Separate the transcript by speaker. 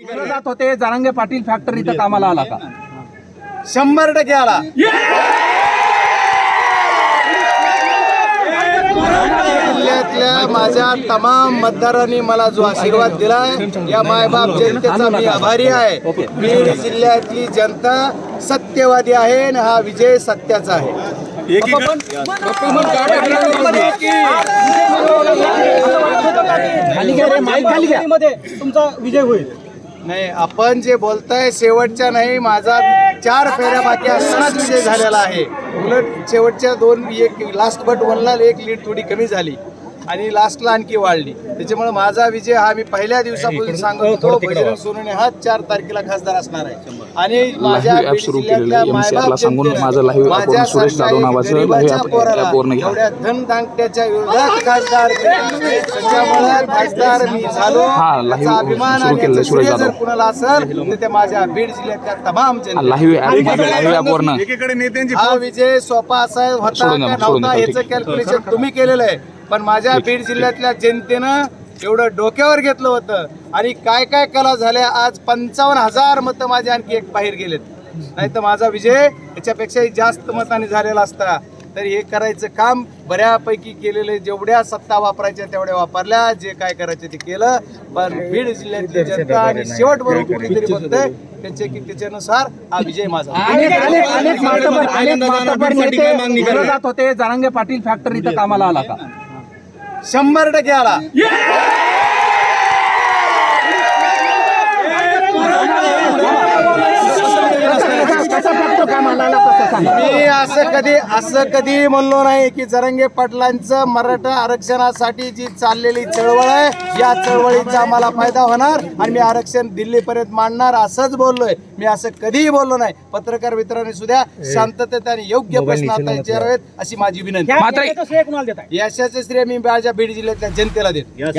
Speaker 1: जात होते जारांगे पाटील फॅक्टरी इथं कामाला आला का
Speaker 2: शंभर टक्के आला. जिल्ह्यातल्या माझ्या तमाम मतदारांनी मला जो आशीर्वाद दिलाय या मायबाप जनतेचा मी आभारी आहे. बीड जिल्ह्यातली जनता सत्यवादी आहे आणि हा विजय सत्याचा आहे.
Speaker 1: खाली घ्या रे, माईक खाली घ्या.
Speaker 3: तुमचा विजय होईल.
Speaker 2: नाही आपण जे बोलताय शेवटच्या नाही माझा चार फेऱ्या बाकी असतानाच विजय झालेला आहे. उलट शेवटच्या दोन एक लास्ट बट वनला एक लीड थोडी कमी झाली. आणि लास्टला आणखी वाढली. त्याच्यामुळे माझा विजय हा मी पहिल्या दिवसापासून सांगत होतो बजरंग सोनवणे हा चार तारखेला खासदार असणार आहे. आणि माझ्या
Speaker 4: सांगून
Speaker 2: माझ्या. एवढ्या धनदांगट्याच्या विरोधात खासदार. त्याच्यामुळे खासदार मी झालो.
Speaker 4: हा,
Speaker 2: अभिमान
Speaker 4: सुरू
Speaker 2: आणि जर
Speaker 4: जाधव.
Speaker 2: कुणाला असेल तर ते माझ्या बीड जिल्ह्यातल्या तमाम जनते हा विजय सोपा असा होता नव्हता याचं. कॅल्क्युलेशन तुम्ही केलेलं आहे. पण माझ्या बीड जिल्ह्यातल्या जनतेनं एवढं डोक्यावर घेतलं होतं. आणि काय काय कला झाल्या आज पंचावन्न हजार मतं माझे आणखी एक बाहेर गेलेत. नाही तर माझा विजय याच्यापेक्षाही जास्त मताने झालेला असता. तर हे करायचं काम बऱ्यापैकी केलेलं आहे. जेवढ्या सत्ता वापरायच्या तेवढ्या वापरल्या. जे काय करायचं ते केलं. पण बीड जिल्ह्यातली जनता आणि शेवटवरून कुठेतरी बघतंय त्याचे की त्याच्यानुसार हा विजय माझा
Speaker 1: अनेक जात होते. जारांगे पाटील फॅक्टरी इथं कामाला आला का
Speaker 2: शंभर टक्के आला.
Speaker 1: कसा फॅक्टर कामाला?
Speaker 2: मी असं कधी असं कधी म्हणलो नाही की जरंगे पाटलांचं मराठा आरक्षणासाठी जी चाललेली चळवळ आहे या चळवळीचा आम्हाला फायदा होणार आणि मी आरक्षण दिल्लीपर्यंत मांडणार असंच बोललोय. मी असं कधीही बोललो नाही. पत्रकार मित्रांनी सुद्धा शांततेत आणि योग्य प्रश्न आता विचारावेत अशी माझी विनंती.
Speaker 4: मात्र
Speaker 3: श्रेय कुणाला देत आहे
Speaker 2: यशाचे श्रेय मी माझ्या बीड जिल्ह्यातल्या जनतेला देतो.